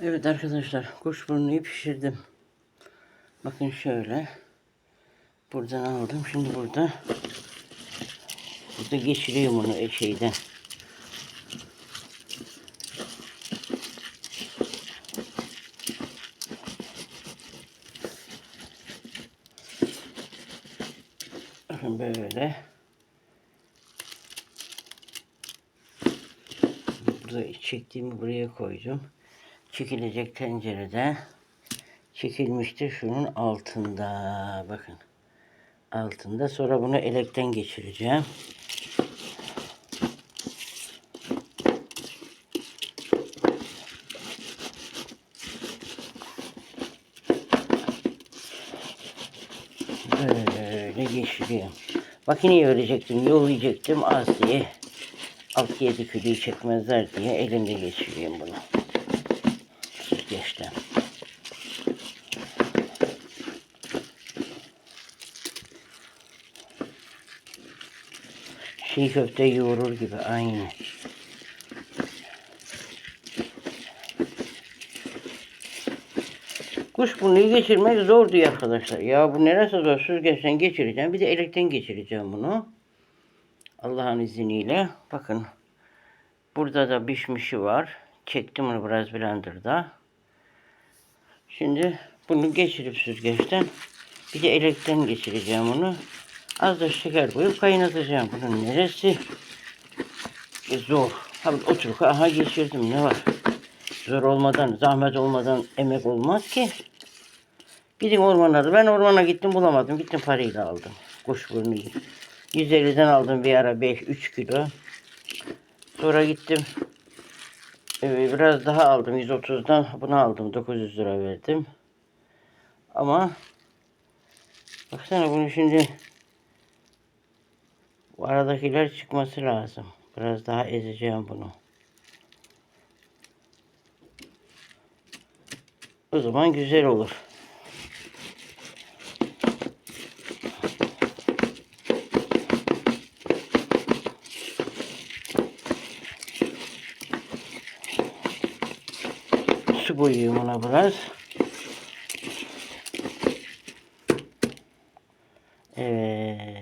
Evet arkadaşlar kuşburnuyu pişirdim. Bakın şöyle. Buradan aldım. Şimdi burada burada geçiriyorum onu şeyden. Bakın böyle. Burada çektiğimi buraya koydum. Çekilecek tencerede çekilmiştir şunun altında. Bakın. Altında. Sonra bunu elekten geçireceğim. Böyle geçiriyorum. Makineyi verecektim, yollayacaktım az diye. 6-7 kiloyu çekmezler diye elimde geçiriyorum bunu. Süzgeçten. Çiğ köfte yoğurur gibi aynı. Kuşburnuyu geçirmek zor diyor arkadaşlar. Ya bu neresi zor? Süzgeçten geçireceğim. Bir de elekten geçireceğim bunu. Allah'ın izniyle. Bakın. Burada da pişmişi var. Çektim onu biraz blenderda. Şimdi bunu geçirip süzgeçten bir de elekten geçireceğim onu. Az da şeker koyup kaynatacağım. Bunun neresi e, zor. Tabii oturup aha geçirdim ne var. Zor olmadan, zahmet olmadan emek olmaz ki. Gidin ormanlarda. Ben ormana gittim bulamadım. Gittim parayla aldım. Kuşburnuyu. 150'den aldım bir ara 5-3 kilo. Sonra gittim. e, Biraz daha aldım. 130'dan bunu aldım. 900 lira verdim. Ama baksana bunu şimdi bu aradakiler çıkması lazım. Biraz daha ezeceğim bunu. O zaman güzel olur. Su koyayım ona biraz. Evet.